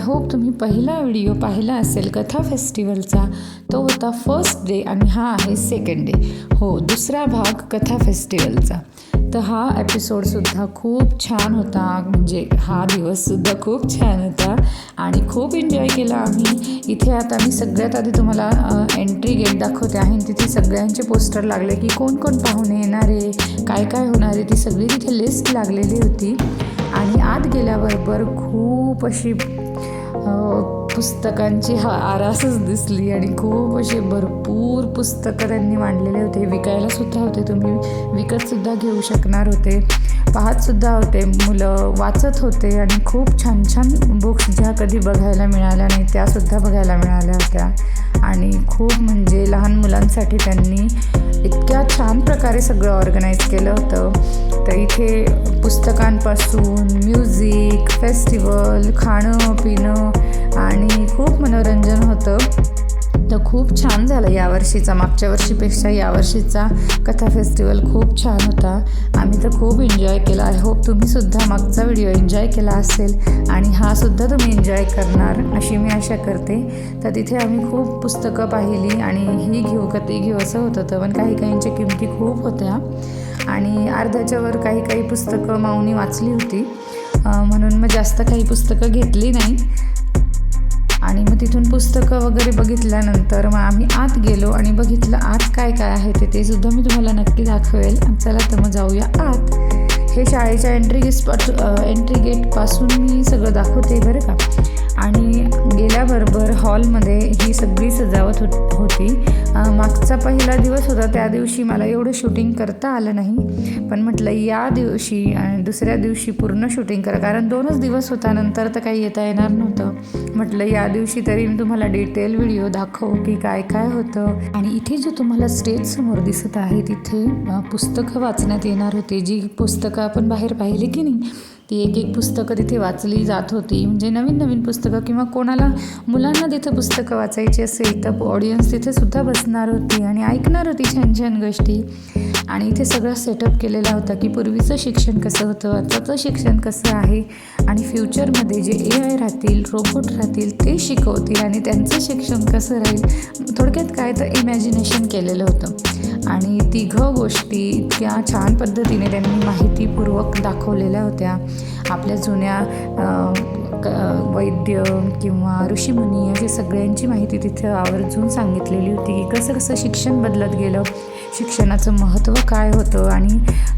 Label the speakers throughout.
Speaker 1: Hope तुम्ही पहिला video पाहिला असेल कथा फेस्टिवलचा तो होता फर्स्ट डे आणि हा आहे सेकंड डे हो दुसरा भाग कथा फेस्टिवलचा. तर हा एपिसोडसुद्धा खूप छान होता म्हणजे हा दिवससुद्धा खूप छान होता आणि खूप एन्जॉय केला आम्ही. इथे आता मी सगळ्यात आधी तुम्हाला एंट्री गेट दाखवते आहे आणि तिथे सगळ्यांचे पोस्टर लागले की कोण कोण पाहुणे येणार आहे काय काय होणार आहे ती सगळी तिथे लिस्ट लागलेली होती. आणि आत गेल्याबरोबर खूप अशी Oh. पुस्तकांची हा आरासच दिसली आणि खूप असे भरपूर पुस्तकं त्यांनी मांडलेले होते. विकायला सुद्धा होते. तुम्ही विकतसुद्धा घेऊ शकणार होते. पाहतसुद्धा होते. मुलं वाचत होते आणि खूप छान छान बुक्स ज्या कधी बघायला मिळाल्या नाही त्यासुद्धा बघायला मिळाल्या होत्या. आणि खूप म्हणजे लहान मुलांसाठी त्यांनी इतक्या छान प्रकारे सगळं ऑर्गनाईज केलं होतं. तर इथे पुस्तकांपासून म्युझिक फेस्टिवल खाणं पिणं आणि खूप मनोरंजन होतं. तर खूप छान झालं यावर्षीचा मागच्या वर्षीपेक्षा यावर्षीचा कथा फेस्टिवल खूप छान होता. आम्ही तर खूप एन्जॉय केला. आय होप तुम्हीसुद्धा मागचा व्हिडिओ एन्जॉय केला असेल आणि हा सुद्धा तुम्ही एन्जॉय करणार अशी मी आशा करते. तर तिथे आम्ही खूप पुस्तकं पाहिली आणि ही घेऊ का ती घेऊ असं होत होतं. पण काही काहींच्या किमती खूप होत्या. आणि अर्ध्याच्यावर काही काही पुस्तकं माऊनी वाचली होती. म्हणून मग जास्त काही पुस्तकं घेतली नाही. आणि मग तिथून पुस्तकं वगैरे बघितल्यानंतर मग आम्ही आत गेलो आणि बघितलं आत काय काय आहे ते ते सुद्धा मी तुम्हाला नक्की दाखवेल. चला तर मग जाऊया आत. हे शाळेच्या एंट्री गेट एंट्री गेटपासून मी सगळं दाखवते बरं का. आणि गेल्याबरोबर हॉलमध्ये ही सगळी सजावट होत होती. मागचा पहिला दिवस होता त्या दिवशी मला एवढं शूटिंग करता आलं नाही. पण म्हटलं या दिवशी आणि दुसऱ्या दिवशी पूर्ण शूटिंग करा कारण दोनच दिवस होता नंतर तर काही येता येणार नव्हतं. म्हटलं या दिवशी तरी मी तुम्हाला डिटेल व्हिडिओ दाखवू की काय काय होतं. आणि इथे जो तुम्हाला स्टेज समोर दिसत आहे तिथे पुस्तकं वाचण्यात येणार होती जी पुस्तकं आपण बाहेर पाहिली की नाही ती एक एक पुस्तकं तिथे वाचली जात होती. म्हणजे नवीन नवीन पुस्तकं किंवा कोणाला मुलांना तिथं पुस्तकं वाचायची असेल तर ऑडियन्स तिथेसुद्धा बसणार होती आणि ऐकणार होती छान छान गोष्टी. आणि इथे सगळं सेटअप केलेला होता की पूर्वीचं शिक्षण कसं होतं आताचं शिक्षण कसं आहे आणि फ्युचरमध्ये जे ए आय राहतील रोबोट राहतील ते शिकवतील आणि त्यांचं शिक्षण कसं राहील थोडक्यात काय तर इमॅजिनेशन केलेलं होतं. आणि तिघं गोष्टी इतक्या छान पद्धतीने त्यांनी माहितीपूर्वक दाखवलेल्या होत्या. आपल्या जुन्या क- वैद्य किंवा ऋषीमुनी अशी सगळ्यांची माहिती तिथे आवर्जून सांगितलेली होती की कसं कसं शिक्षण बदलत गेलं शिक्षणाचं महत्त्व काय होतं आणि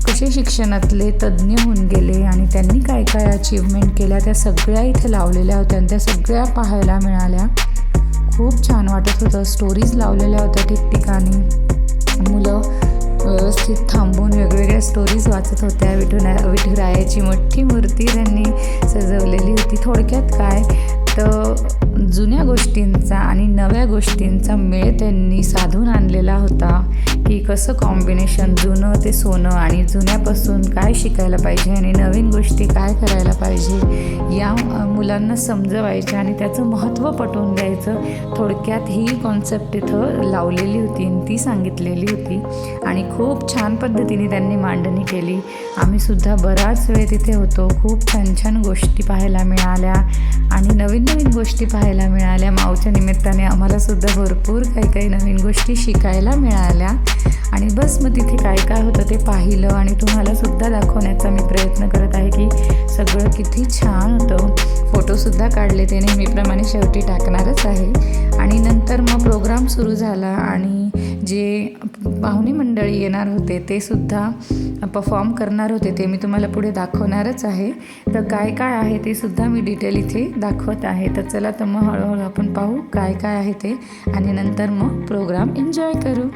Speaker 1: कसे शिक्षणातले तज्ज्ञ होऊन गेले आणि त्यांनी काय काय अचीवमेंट केल्या त्या सगळ्या इथे लावलेल्या होत्या आणि त्या सगळ्या पाहायला मिळाल्या. खूप छान वाटत होतं. स्टोरीज लावलेल्या होत्या ठिकठिकाणी. मुलं व्यवस्थित थांबून वेगवेगळ्या स्टोरीज वाचत होत्या. विठुना विठुरायाची मोठी मूर्ती त्यांनी सजवलेली होती. थोडक्यात काय? तर जुन्या गोष्टींचा आणि नव्या गोष्टींचा मेळ त्यांनी साधून आणलेला होता की कसं कॉम्बिनेशन जुनं ते सोनं आणि जुन्यापासून काय शिकायला पाहिजे आणि नवीन गोष्टी काय करायला पाहिजे या मुलांना समजवायच्या आणि त्याचं महत्त्व पटवून द्यायचं. थोडक्यात ही कॉन्सेप्ट इथं लावलेली होती आणि ती सांगितलेली होती. आणि खूप छान पद्धतीने त्यांनी मांडणी केली. आम्हीसुद्धा बराच वेळ तिथे होतो. खूप छान छान गोष्टी पाहायला मिळाल्या आणि नवीन नवीन गोष्टी पाहायला मिळाल्या. मावच्या निमित्ताने आम्हाला सुद्धा भरपूर काही काही नवीन गोष्टी शिकायला मिळाल्या. आणि बस मग तिथे काय काय होतं ते पाहिलं आणि तुम्हाला सुद्धा दाखवण्याचा मी प्रयत्न करत आहे की सगळं किती छान होतं. फोटोसुद्धा काढले ते नेहमीप्रमाणे शेवटी टाकणारच आहे. आणि नंतर मग प्रोग्राम सुरू झाला आणि जे पाहुणे मंडळी येणार होते ते सुद्धा परफॉर्म करणार होते ते मी तुम्हाला पुढे दाखवणारच आहे. तर काय काय आहे ते सुद्धा मी डिटेल इथे दाखवत आहे. तर चला तर मग हळूहळू आपण पाहू काय काय आहे ते. आणि नंतर मग प्रोग्राम एन्जॉय करू.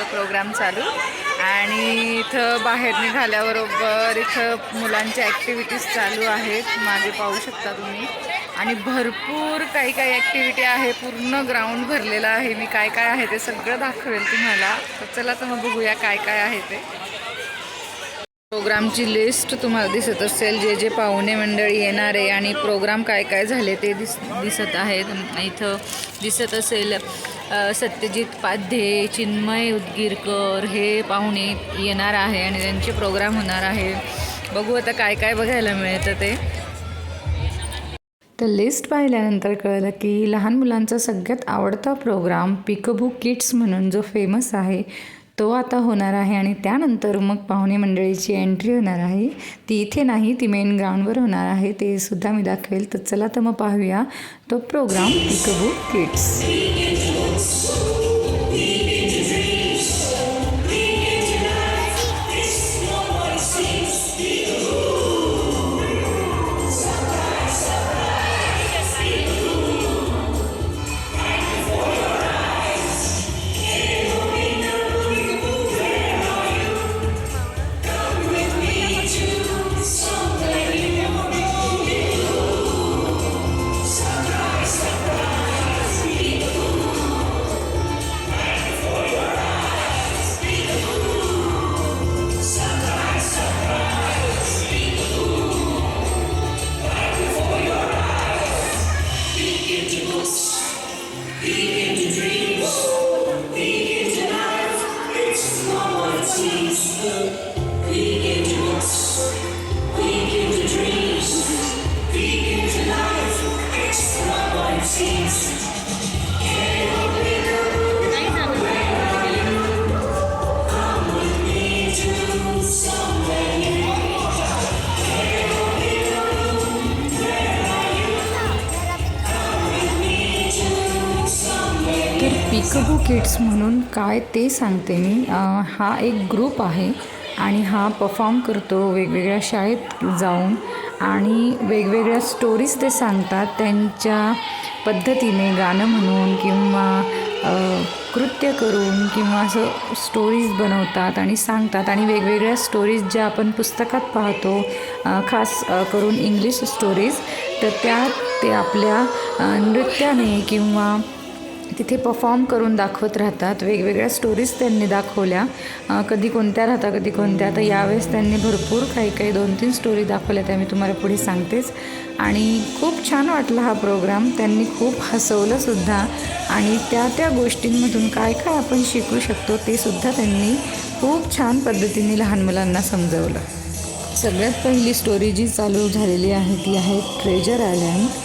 Speaker 1: होता प्रोग्राम चालू. आणि इथं बाहेर निघाल्याबरोबर इथं मुलांच्या ॲक्टिव्हिटीज चालू आहेत. मागे पाहू शकता तुम्ही. आणि भरपूर काही काही ॲक्टिव्हिटी आहे. पूर्ण ग्राउंड भरलेलं आहे. मी काय काय आहे ते सगळं दाखवेल तुम्हाला. तर चला तर मग बघूया काय काय आहे ते. प्रोग्रामची लिस्ट तुम्हाला दिसत असेल. जे जे पाहुणे मंडळी येणार आहे आणि प्रोग्राम काय काय झाले ते दिस दिसत आहेत. इथं दिसत असेल. सत्यजित पाध्ये चिन्मय उदगीरकर हे पाहुणे येणार आहे आणि त्यांचे प्रोग्राम होणार आहे. बघू आता काय काय बघायला मिळतं ते. तर लिस्ट पाहिल्यानंतर कळलं की लहान मुलांचा सगळ्यात आवडता प्रोग्राम पिकबू किड्स म्हणून जो फेमस आहे तो आता होणार आहे आणि त्यानंतर मग पाहुणे मंडळीची एंट्री होणार आहे. ती इथे नाही ती मेन ग्राउंडवर होणार आहे. ते सुद्धा मी दाखवेल. तर चला तर मग पाहूया तो प्रोग्राम. पिकबू किड्स. काय ते सांगते मी. हा एक ग्रुप आहे आणि हा परफॉर्म करतो वेगवेगळ्या शाळेत जाऊन आणि वेगवेगळ्या स्टोरीज ते सांगतात. त्यांच्या पद्धतीने गाणं म्हणून किंवा कृत्य करून किंवा असं स्टोरीज बनवतात आणि सांगतात. आणि वेगवेगळ्या स्टोरीज ज्या आपण पुस्तकात पाहतो खास करून इंग्लिश स्टोरीज तर त्या ते आपल्या नृत्याने किंवा तिथे परफॉर्म करून दाखवत राहतात. वेगवेगळ्या स्टोरीज त्यांनी दाखवल्या. कधी कोणत्या राहतात कधी कोणत्या. तर यावेळेस त्यांनी भरपूर काही काही दोन तीन स्टोरी दाखवल्या त्या मी तुम्हाला पुढे सांगतेच. आणि खूप छान वाटला हा प्रोग्राम त्यांनी खूप हसवलंसुद्धा आणि त्या त्या गोष्टींमधून काय काय आपण शिकू शकतो ते सुद्धा त्यांनी खूप छान पद्धतीने लहान मुलांना समजवलं. सगळ्यात पहिली स्टोरी जी चालू झालेली आहे ती आहे ट्रेजर आयलँड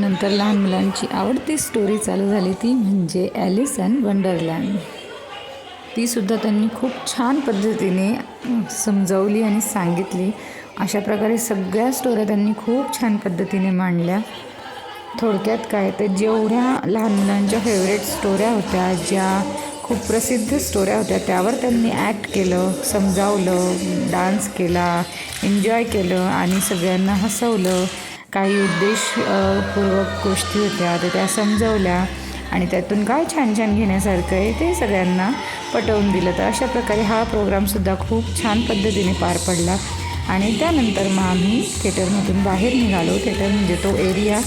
Speaker 1: नंतर लहान मुलांची आवडती स्टोरी चालू झाली ती म्हणजे ॲलिस अँड वंडरलँड तीसुद्धा त्यांनी खूप छान पद्धतीने समजावली आणि सांगितली. अशा प्रकारे सगळ्या स्टोऱ्या त्यांनी खूप छान पद्धतीने मांडल्या. थोडक्यात काय तर जेवढ्या लहान मुलांच्या फेवरेट स्टोऱ्या होत्या ज्या खूप प्रसिद्ध स्टोऱ्या होत्या त्यावर त्यांनी ॲक्ट केलं समजावलं डान्स केला एन्जॉय केलं आणि सगळ्यांना हसवलं. काही उद्देशपूर्वक गोष्टी होत्या तर त्या समजवल्या आणि त्यातून काय छान छान घेण्यासारखं आहे ते सगळ्यांना पटवून दिलं. तर अशा प्रकारे हा प्रोग्रामसुद्धा खूप छान पद्धतीने पार पडला आणि त्यानंतर मग आम्ही थिएटरमधून बाहेर निघालो. थिएटर म्हणजे तो एरिया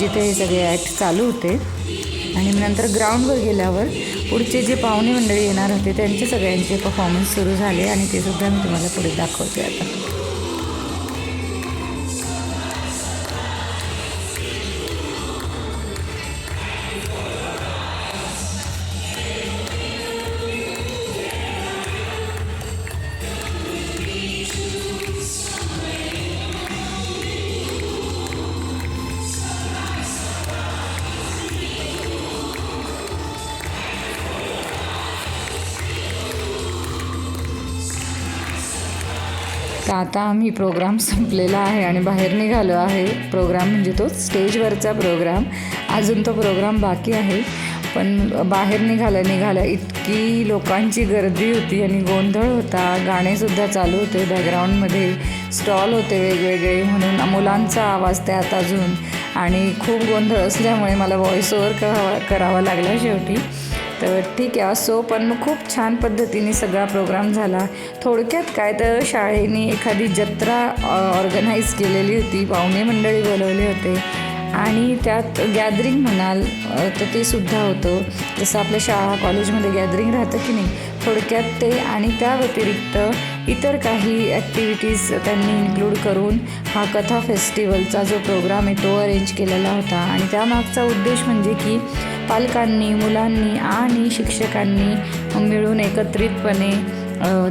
Speaker 1: जिथे हे सगळे ॲक्ट चालू होते. आणि नंतर ग्राउंडवर गेल्यावर पुढचे जे पाहुणे मंडळी येणार होते त्यांचे सगळ्यांचे परफॉर्मन्स सुरू झाले आणि ते सुद्धा मी तुम्हाला पुढे दाखवते आता. आता आम्ही प्रोग्राम संपलेला आहे आणि बाहेर निघालो आहे. प्रोग्राम म्हणजे तो स्टेजवरचा प्रोग्राम. अजून तो प्रोग्राम बाकी आहे. पण बाहेर निघालं निघालं इतकी लोकांची गर्दी होती आणि गोंधळ होता. गाणेसुद्धा चालू होते. बॅकग्राऊंडमध्ये स्टॉल होते वेगवेगळे म्हणून मुलांचा आवाज त्यात अजून. आणि खूप गोंधळ असल्यामुळे मला व्हॉइस ओव्हर करावा करावा लागला शेवटी. तर ठीक आहे असो पण मग खूप छान पद्धतीने सगळा प्रोग्राम झाला. थोडक्यात काय तर शाळेने एखादी जत्रा ऑर्गनाईज केलेली होती पाहुणे मंडळी बोलवले होते. आणि त्यात गॅदरिंग म्हणाल तर ते सुद्धा होतं. जसं आपल्या शाळा कॉलेजमध्ये गॅदरिंग राहतं की नाही थोडक्यात ते आणि त्या व्यतिरिक्त इतर काही ॲक्टिव्हिटीज त्यांनी इन्क्लूड करून हा कथा फेस्टिवलचा जो प्रोग्राम आहे तो अरेंज केलेला होता. आणि त्यामागचा उद्देश म्हणजे की पालकांनी मुलांनी आणि शिक्षकांनी मिळून एकत्रितपणे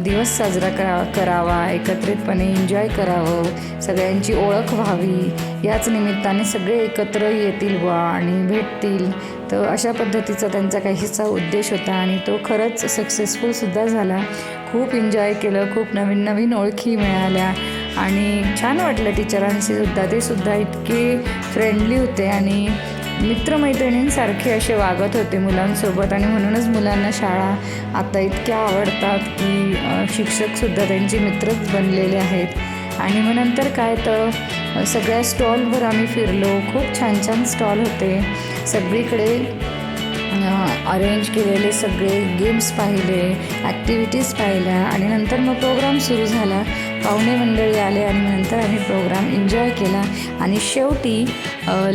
Speaker 1: दिवस साजरा करा करावा एकत्रितपणे एन्जॉय करावं सगळ्यांची ओळख व्हावी. याच निमित्ताने सगळे एकत्र येतील बुवा आणि भेटतील. तर अशा पद्धतीचा त्यांचा काहीसा उद्देश होता आणि तो खरंच सक्सेसफुलसुद्धा झाला. खूप एन्जॉय केलं खूप नवीन नवीन ओळखी मिळाल्या आणि छान वाटलं टीचरांशी सुद्धा. ते सुद्धा इतके फ्रेंडली होते आणि मित्रमैत्रिणींसारखे असे वागत होते मुलांसोबत आणि म्हणूनच मुलांना शाळा आता इतक्या आवडतात की शिक्षकसुद्धा त्यांचे मित्रच बनलेले आहेत. आणि मग नंतर काय तर सगळ्या स्टॉलवर आम्ही फिरलो. खूप छान छान स्टॉल होते. सगळीकडे अरेंज केलेले सगळे गेम्स पाहिले ॲक्टिव्हिटीज पाहिल्या आणि नंतर मग प्रोग्राम सुरू झाला. पाहुणे मंडळी आले आणि नंतर आम्ही प्रोग्राम एन्जॉय केला. आणि शेवटी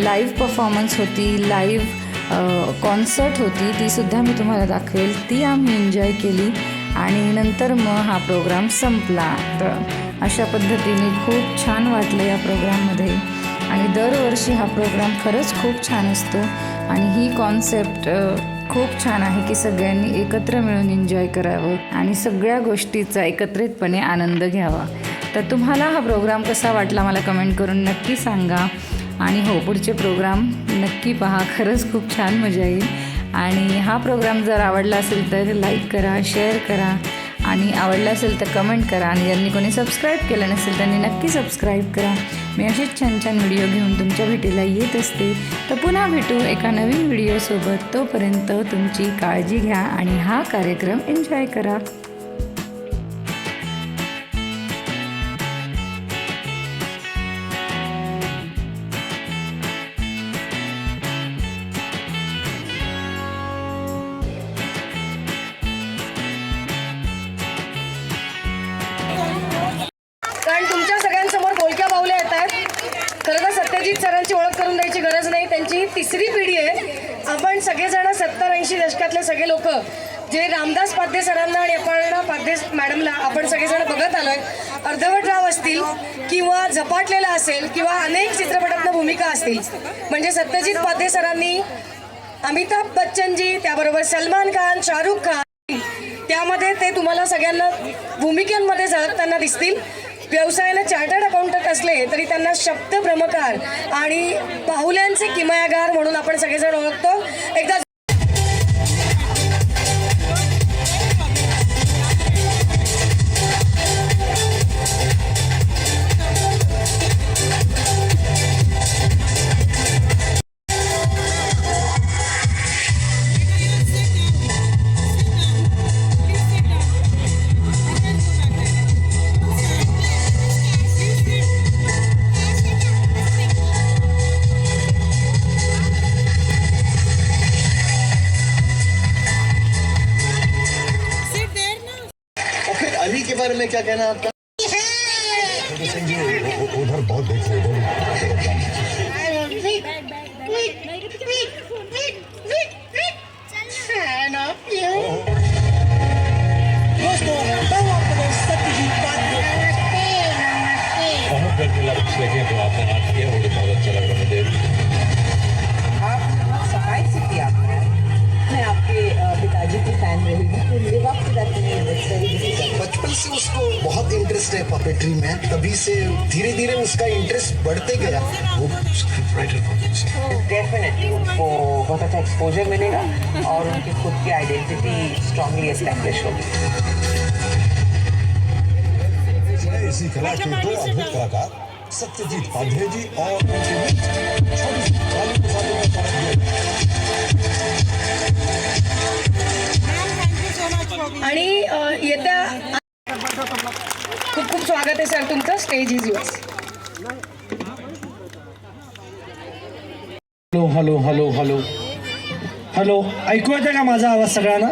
Speaker 1: लाईव्ह परफॉर्मन्स होती लाईव्ह कॉन्सर्ट होती तीसुद्धा मी तुम्हाला दाखवेल. ती आम्ही एन्जॉय केली आणि नंतर मग हा प्रोग्राम संपला. तर अशा पद्धतीने खूप छान वाटलं या प्रोग्राममध्ये आणि दरवर्षी हा प्रोग्राम खरंच खूप छान असतो. आणि ही कॉन्सेप्ट खूप छान आहे की सगळ्यांनी एकत्र मिळून एन्जॉय करावं आणि सगळ्या गोष्टीचा एकत्रितपणे आनंद घ्यावा. तर तुम्हाला हा प्रोग्राम कसा वाटला मला कमेंट करून नक्की सांगा. आणि हो पुढचे प्रोग्राम नक्की पहा. खरंच खूप छान मजा येईल. आणि हा प्रोग्राम जर आवडला असेल तर लाईक करा शेअर करा. आणि आवडला असेल तर कमेंट करा. आणि ज्यांनी कोणी सबस्क्राईब केलं नसेल त्यांनी नक्की सबस्क्राईब करा. मी असेच छान छान व्हिडिओ घेऊन तुमच्या भेटीला येत असते. तर पुन्हा भेटू एका नवीन व्हिडिओसोबत तोपर्यंत तुमची काळजी घ्या आणि हा कार्यक्रम एन्जॉय करा.
Speaker 2: आणि अपर्णा मॅडमला आपण सगळेजण बघत आलोय. अर्धवट राव असतील किंवा झपाटलेला असेल किंवा अनेक चित्रपटातल्या भूमिका असतील. म्हणजे सत्यजित पाध्ये सरांनी अमिताभ बच्चनजी त्याबरोबर सलमान खान शाहरुख खान त्यामध्ये ते तुम्हाला सगळ्यांना भूमिकांमध्ये झळकताना दिसतील. व्यवसायाला चार्टर्ड अकाउंटंट असले तरी त्यांना शब्द भ्रमकार आणि बाहुल्यांचे किमयागार म्हणून आपण सगळेजण ओळखतो. एकदा
Speaker 3: में क्या कहना है आपका?
Speaker 4: सिंह जी उ- उ- उधर बहुत देख रहे उधर बहुत देर के लग लगे तो आपने आज किया मुझे बहुत अच्छा लग रहा मुझे।
Speaker 5: की फ़ैन रही तो लिव अप टू दैट
Speaker 3: बचपन से उसको बहुत इंटरेस्ट है पपेट्री में तभी से धीरे धीरे उसका इंटरेस्ट बढ़ते गया। वो स्क्रिप्ट राइटर बहुत अच्छा
Speaker 5: डेफिनेटली उनको बहुत अच्छा एक्सपोजर मिलेगा और उनकी खुद की आइडेंटिटी स्ट्रांगली एस्टैब्लिश होगी।
Speaker 4: इसी कला के दो अद्भुत कलाकार सत्यजीत पांडे जी और उनके
Speaker 2: तुमचं stage is yours
Speaker 6: hello hello hello hello hello ऐकू येते का माझा आवाज सगळ्यांना?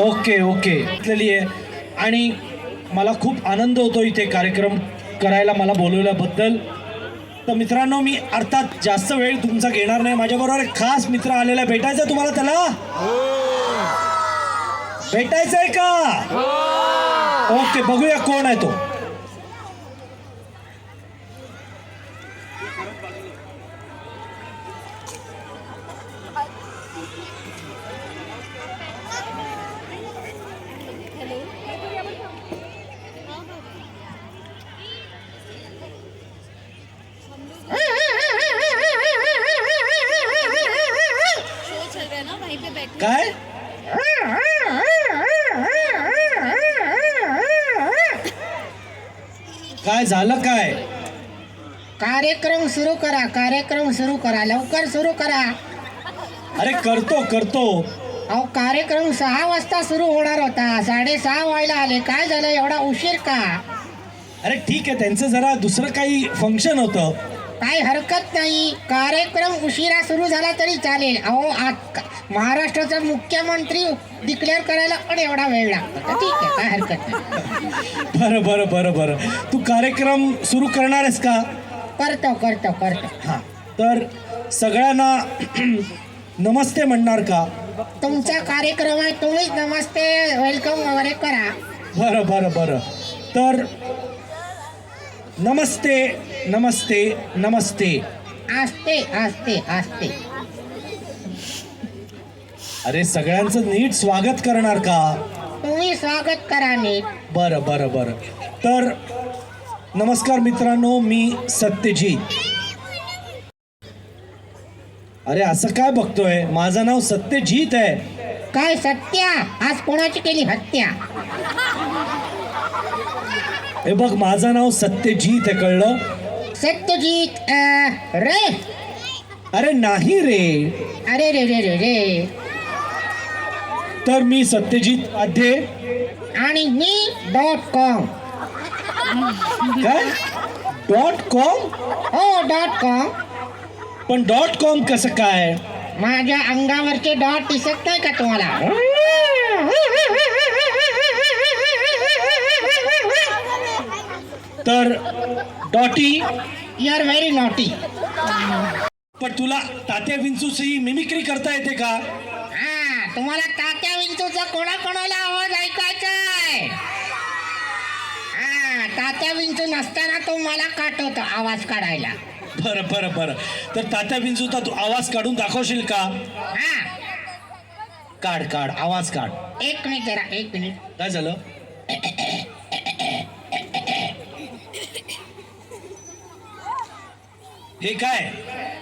Speaker 6: ओके ओके ऐकलेली आहे. आणि मला खूप आनंद होतो इथे कार्यक्रम करायला मला बोलवल्याबद्दल. तर मित्रांनो मी अर्थात जास्त वेळ तुमचा घेणार नाही. माझ्याबरोबर खास मित्र आलेला भेटायचं तुम्हाला त्याला? भेटायचं आहे का? ओके बघूया कोण आहे तो. काय? काय झालं काय?
Speaker 7: कार्यक्रम सुरू करा कार्यक्रम सुरू करा लवकर सुरू करा.
Speaker 6: अरे करतो करतो.
Speaker 7: अहो कार्यक्रम सहा वाजता सुरू होणार होता. साडेसहा व्हायला आले. काय झालं? एवढा उशीर का?
Speaker 6: अरे ठीक आहे त्यांचं जरा दुसरं काही फंक्शन होतं.
Speaker 7: काही हरकत नाही. कार्यक्रम उशिरा सुरू झाला तरी चालेल. अहो आज महाराष्ट्राचा मुख्यमंत्री डिक्लेअर करायला पण एवढा वेळ लागतो. तर ठीक आहे काय हरकत नाही.
Speaker 6: बरं बरं बरं बरं. तू कार्यक्रम सुरू करणार आहेस का?
Speaker 7: करतो करतो करतो.
Speaker 6: हां. तर सगळ्यांना नमस्ते म्हणणार का?
Speaker 7: तुमचा कार्यक्रम आहे तुम्हीच नमस्ते वेलकम वगैरे करा.
Speaker 6: बरं बरं बरं. तर नमस्ते नमस्ते नमस्ते.
Speaker 7: असते असते असते
Speaker 6: अरे सगळ्यांचं नीट स्वागत करणार का?
Speaker 7: तुम्ही स्वागत करा नीट.
Speaker 6: बरं बरं बरं. तर नमस्कार मित्रांनो मी सत्यजित. अरे असं काय बघतोय? माझं नाव सत्यजित आहे.
Speaker 7: काय सत्या? आज कोणाची केली हत्या?
Speaker 6: हे बघ माझं नाव सत्यजित आहे कळलं?
Speaker 7: सत्यजित अं, रे.
Speaker 6: अरे नाही रे.
Speaker 7: अरे रे रे रे रे.
Speaker 6: तर मी सत्यजित आध्ये
Speaker 7: आणि मी डॉट कॉम.
Speaker 6: काय? Dot com?
Speaker 7: हो डॉट कॉम.
Speaker 6: पण डॉट कॉम कसं काय?
Speaker 7: माझ्या अंगावरचे डॉट दिसत नाही का तुम्हाला?
Speaker 6: तर dotty.
Speaker 7: You are very naughty
Speaker 6: पण तुला तात्या विंचूची मिमिक्री करता येते का?
Speaker 7: तुम्हाला तात्या विंचूचा कोणा कोणाला आवाज ऐकायचा आहे? हा तात्या विंचू नसताना तो मला काटवतो आवाज काढायला.
Speaker 6: बरं बरं बरं. तर तात्या विंचूचा तू आवाज काढून दाखवशील का?
Speaker 7: हा.
Speaker 6: काढ काढ आवाज काढ.
Speaker 7: एक मिनिट जरा एक मिनिट.
Speaker 6: काय झालं? हे काय?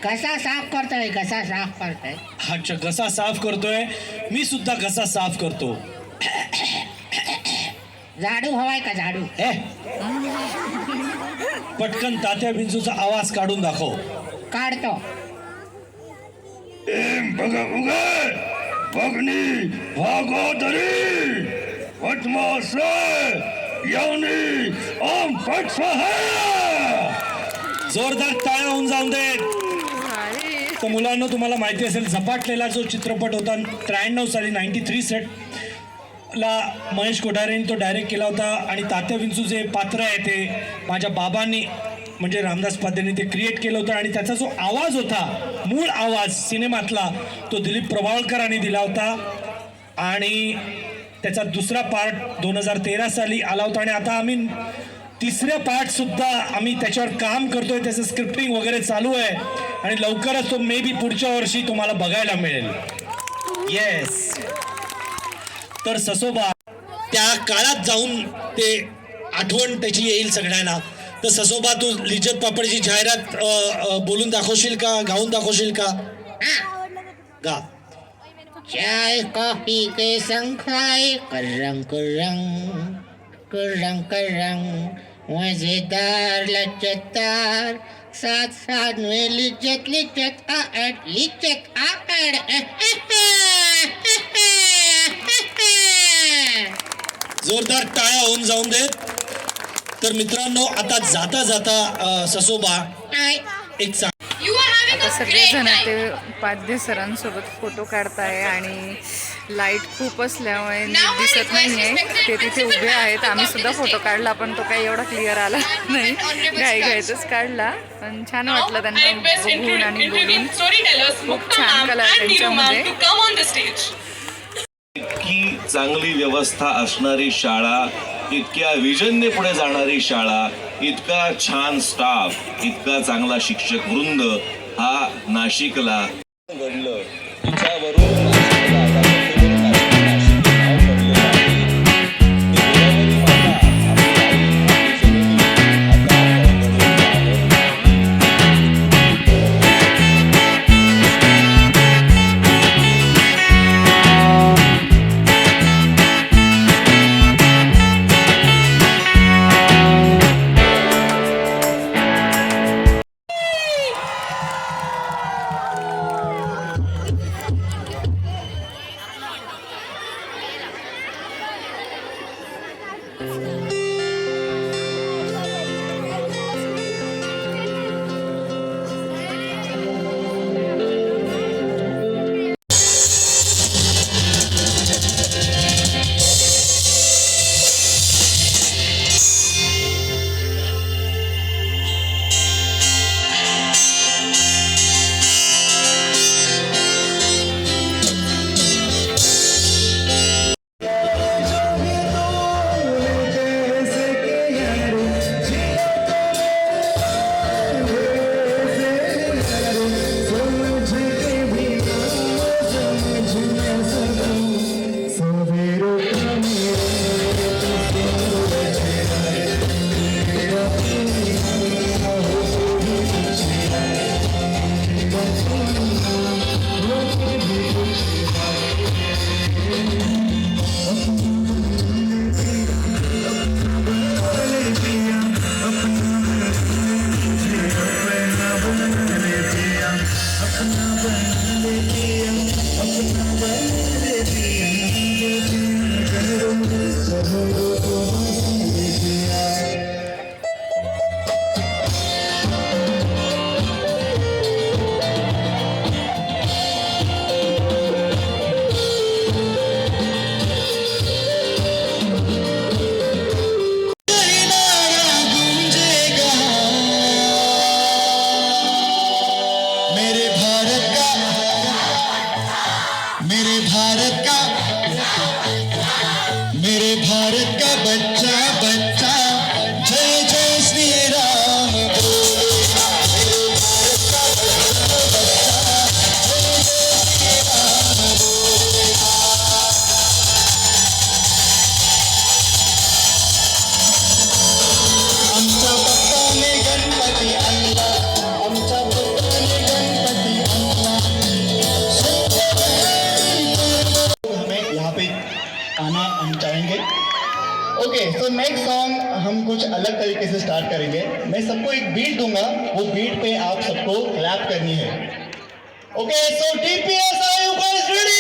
Speaker 7: कसा साफ करतोय कसा साफ करतोय?
Speaker 6: अच्छा घसा साफ करतोय? मी सुद्धा घसा साफ करतो?
Speaker 7: झाडू हवाय का झाडू?
Speaker 6: ए पटकन तात्या बिंजूचा आवाज काढून दाखव.
Speaker 7: काढतो.
Speaker 4: बघा बघणी भागोदरी यानी ओम पट
Speaker 6: जोरदार टाळ्या होऊन जाऊन दे तर मुलांना तुम्हाला माहिती असेल झपाटलेला जो चित्रपट होता त्र्याण्णव साली नाईन्टी थ्री सेट ला महेश कोठारेंनी तो डायरेक्ट केला होता. आणि तात्या विंचू जे पात्र आहे ते माझ्या बाबांनी म्हणजे रामदास पाध्यांनी ते क्रिएट केलं होतं. आणि त्याचा जो आवाज होता मूळ आवाज सिनेमातला तो दिलीप प्रभावळकरांनी दिला होता. आणि त्याचा दुसरा पार्ट दोन हजार तेरा साली आला होता. आणि आता आम्ही तिसऱ्या पार्टसुद्धा आम्ही त्याच्यावर काम करतोय त्याचं स्क्रिप्टिंग वगैरे चालू आहे. आणि लवकरच तो मे बी पुढच्या वर्षी तुम्हाला बघायला मिळेल. येस तर ससोबा त्या काळात जाऊन ते आठवण त्याची येईल सगळ्यांना. तर ससोबा तू लिज्जत पापडची जाहिरात बोलून दाखवशील का? गाऊन दाखवशील का? गा.
Speaker 7: चाय कॉफी के संग खाए करंग करंग करंग करंग मजेदार लचकदार साथ साथ में लिज्जत लिज्जत आड लिज्जत आड
Speaker 6: जोरदार टाळ्या होऊन जाऊन देत तर मित्रांनो आता जाता जाता अ, ससोबा एक सांग
Speaker 1: आता सगळेजण ते पाद्य सरांसोबत फोटो काढताय आणि लाइट खूप असल्यामुळे नीट दिसत नाहीये. ते तिथे उभे आहेत. आम्ही सुद्धा फोटो काढला पण तो काही एवढा क्लिअर आला नाही. घाई घाईतच काढला. पण छान वाटलं त्यांना बघून आणि बोलून. खूप छान कला त्यांच्यामध्ये.
Speaker 8: इतकी चांगली व्यवस्था असणारी शाळा इतक्या विजनने पुढे जाणारी शाळा इतका छान स्टाफ इतका चांगला शिक्षक वृंद हा नाशिकला. घडलं.
Speaker 3: another ओके तो नेक्स्ट सॉन्ग हम कुछ अलग तरीके से स्टार्ट करेंगे। मैं सबको एक बीट दूँगा। वो बीट पे आप सबको क्लैप करनी है। Okay so TPS are you guys ready